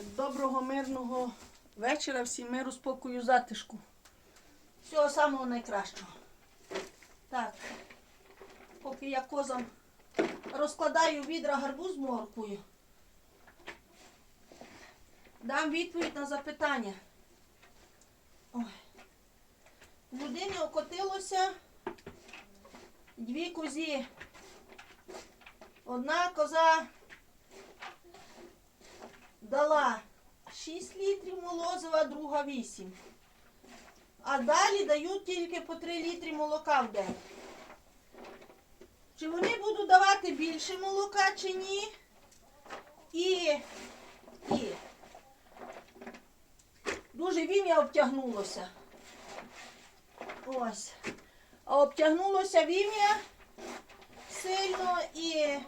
Доброго мирного вечора, всім миру, спокою, затишку. Всього самого найкращого. Так, поки я козам розкладаю відра гарбуз з морквою, дам відповідь на запитання. Ой. Людині окотилося дві козі. Одна коза дала 6 літрів молозива, друга 8. А далі дають тільки по 3 літри молока в день. Чи вони будуть давати більше молока, чи ні? І, і дуже вім'я обтягнулося. Ось. А обтягнулося вім'я сильно і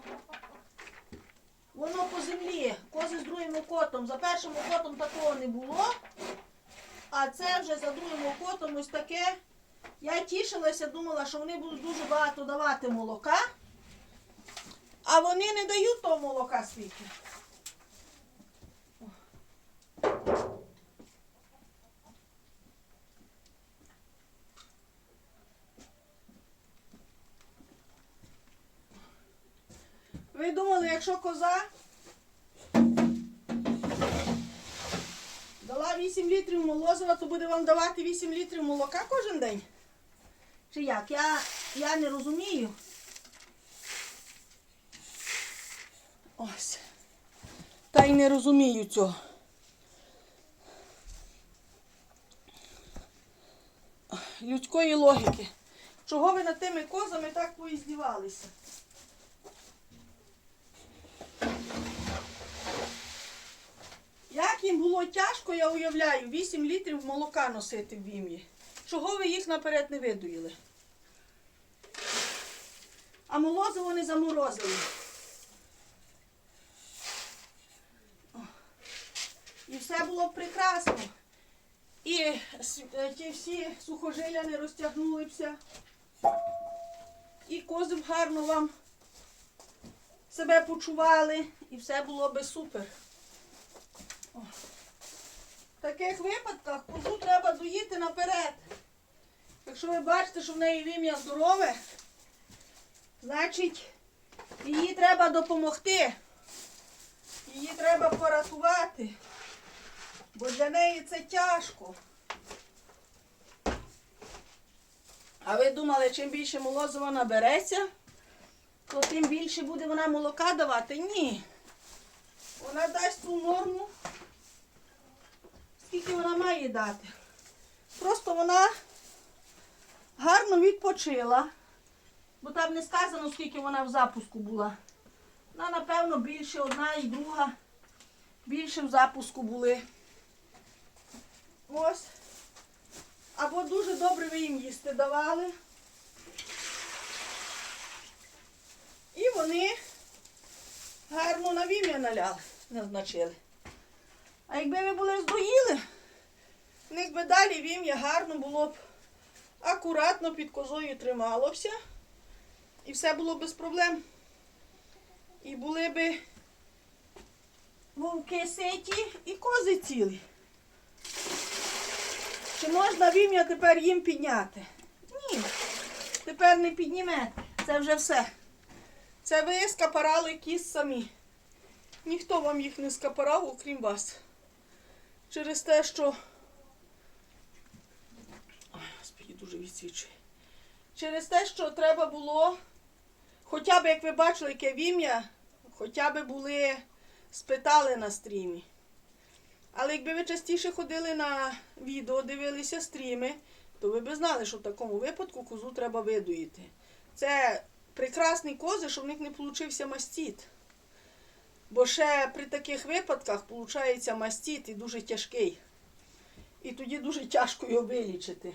Воно по землі, кози з другим окотом. За першим окотом такого не було. А це вже за другим окотом ось таке. Я тішилася, думала, що вони будуть дуже багато давати молока. А вони не дають того молока скільки. Ви думали, якщо коза 8 літрів молозива, то буде вам давати 8 літрів молока кожен день? Чи як? Я, я не розумію. Ось. Та й не розумію цього. Людської логіки. Чого ви над тими козами так поіздівалися? Як їм було тяжко, я уявляю, 8 літрів молока носити в вім'ї. Чого ви їх наперед не видуїли? А молозиво не заморозили. І все було прекрасно. І е, ті всі сухожилля не розтягнулися. І кози б гарно вам себе почували, і все було би супер. В таких випадках козу треба доїти наперед. Якщо ви бачите, що в неї вім'я здорове, значить її треба допомогти. Її треба поратувати. Бо для неї це тяжко. А ви думали, чим більше молозива набереться, то тим більше буде вона молока давати? Ні. Вона дасть ту норму, скільки вона має дати. Просто вона гарно відпочила, бо там не сказано, скільки вона в запуску була. Вона, напевно, більше одна і друга більше в запуску були. Ось. Або дуже добре ви їм їсти давали. І вони гарно на вім'я наляли, назначили. А якби ви були здоїли, в них би далі вім'я гарно було б акуратно під козою трималося. І все було б без проблем. І були би вовки ситі і кози цілі. Чи можна вім'я тепер їм підняти? Ні. Тепер не піднімете. Це вже все. Це ви скапарали кіс самі. Ніхто вам їх не скапарав, окрім вас. Через те, що. Ой, дуже відсвічує. Через те, що треба було, хоча б, як ви бачили, яке вім'я, хоча б були, спитали на стрімі. Але якби ви частіше ходили на відео, дивилися стріми, то ви б знали, що в такому випадку козу треба видоїти. Це прекрасні кози, щоб в них не получився мастіт. Бо ще при таких випадках виходить мастіт і дуже тяжкий. І тоді дуже тяжко його вилічити.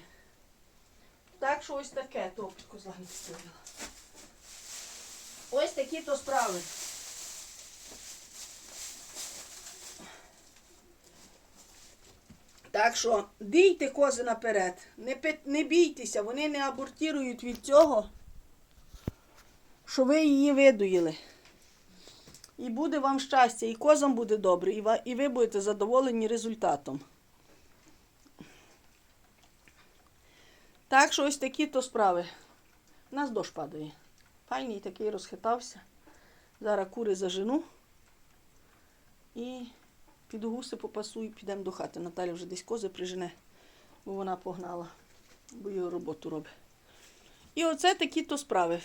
Так що ось таке коза не. Ось такі то справи. Так що дійте кози наперед. Не, не бійтеся, вони не абортірують від цього, що ви її видоїли. І буде вам щастя, і козам буде добре, і, ви будете задоволені результатом. Так що ось такі то справи. У нас дощ падає. Файний такий розхитався. Зараз кури зажену. І піду гуси попасу і підемо до хати. Наталя вже десь кози прижене, бо вона погнала, бо його роботу робить. І оце такі то справи.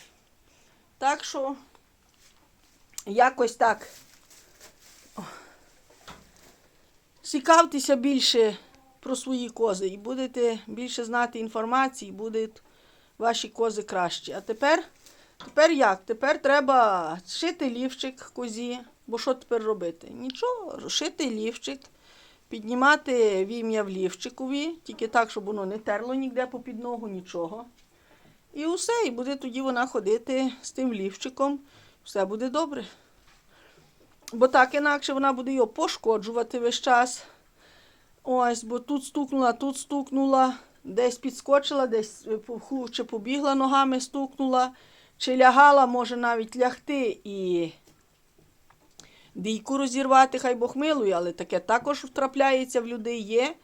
Так що якось так. Цікавтеся більше про свої кози і будете більше знати інформації, будуть ваші кози кращі. А тепер, тепер як? Тепер треба шити лівчик козі. Бо що тепер робити? Нічого, шити лівчик, піднімати вім'я в лівчикові, тільки так, щоб воно не терло ніде по під ногу, нічого. І усе, і буде тоді вона ходити з тим лівчиком, все буде добре. Бо так інакше вона буде його пошкоджувати весь час. Ось, бо тут стукнула, тут стукнула, десь підскочила, десь е, чи побігла ногами, стукнула, чи лягала, може навіть лягти і дійку розірвати, хай Бог милує, але таке також втрапляється в людей є.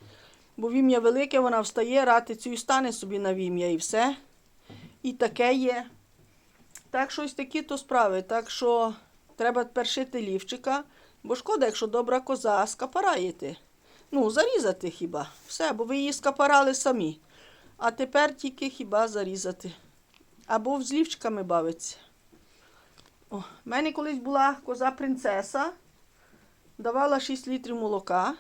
Бо вім'я велике, вона встає, ратицю і стане собі на вім'я і все. І таке є. Так що ось такі то справи. Так що треба тепер шити лівчика, бо шкода, якщо добра коза, скапараєте. Ну, зарізати хіба. Все, бо ви її скапарали самі. А тепер тільки хіба зарізати. Або з лівчиками бавиться. В мене колись була коза принцеса, давала 6 літрів молока.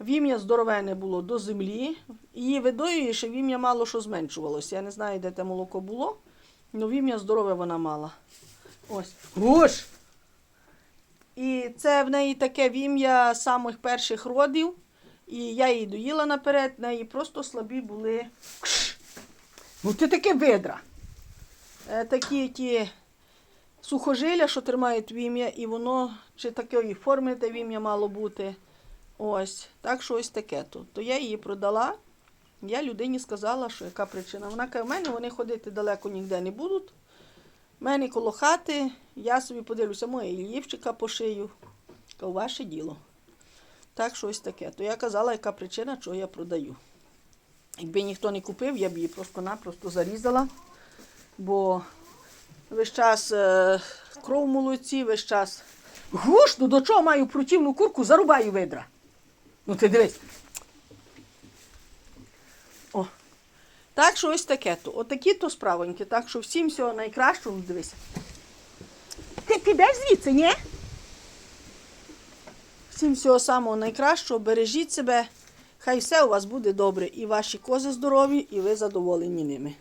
Вім'я здоровене було до землі. Її видоює, що вім'я мало що зменшувалося. Я не знаю, де те молоко було, але вім'я здорове вона мала. Ось. Гуш! І це в неї таке вім'я самих перших родів. І я її доїла наперед, в неї просто слабі були. Кш! Ну ти таке видра. Е, такі ті сухожилля, що тримають вім'я, і воно чи такої форми те вім'я мало бути. Ось, так що ось таке тут. То я її продала. Я людині сказала, що яка причина. Вона каже, в мене вони ходити далеко ніде не будуть. В мене коло хати, я собі подивлюся, моє лівчика пошию. Кажу, ваше діло. Так що ось таке. То я казала, яка причина, чого я продаю. Якби ніхто не купив, я б її просто-напросто зарізала, бо весь час е, кров в молоці, весь час. Гуш, ну до чого маю противну курку, зарубаю видра. Ну ти дивись. Так що ось таке то. Отакі то справоньки. Так що всім всього найкращого, дивись. Ти підеш звідси, ні? Всім всього самого найкращого, бережіть себе. Хай все у вас буде добре. І ваші кози здорові, і ви задоволені ними.